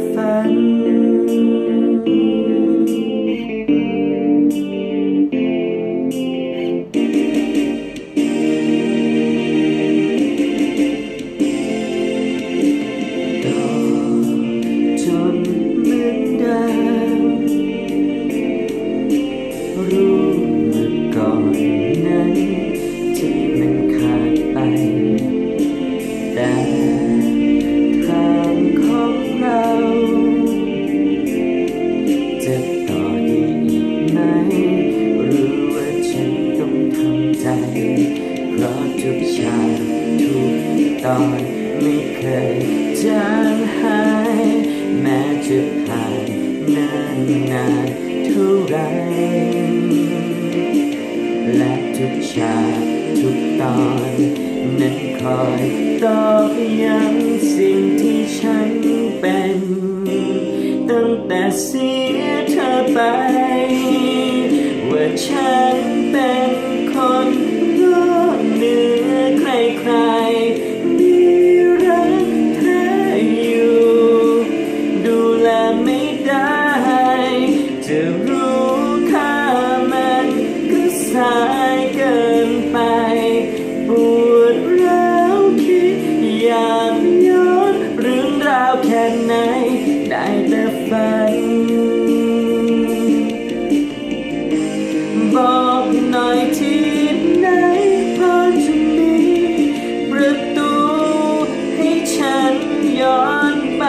offend ต้องไม่เคยจางหายแม้จะผ่านนานนานเท่าไร และทุกฉากทุกตอนนั้นคอยตอบย้ำสิ่งที่ฉันเป็น ตั้งแต่เสียเธอไป ว่าฉันเป็นคนรู้เหนือใครใครายเกินไปปวดร้วคิดอยากย้อนเรื่องราวแค่ไหน ได้แต่ฝัน บอกหน่อยที่ไหนพอจะมีประตูให้ฉันย้อนไป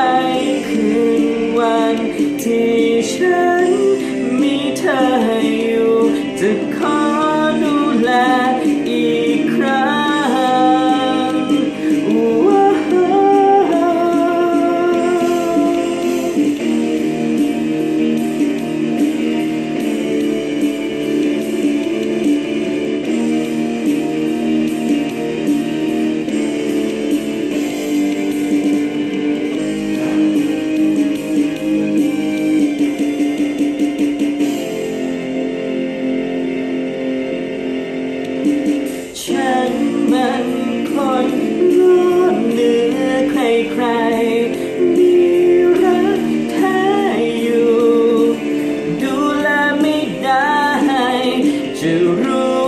คืนวันที่ฉันมีเธออยู่จะ จะรู้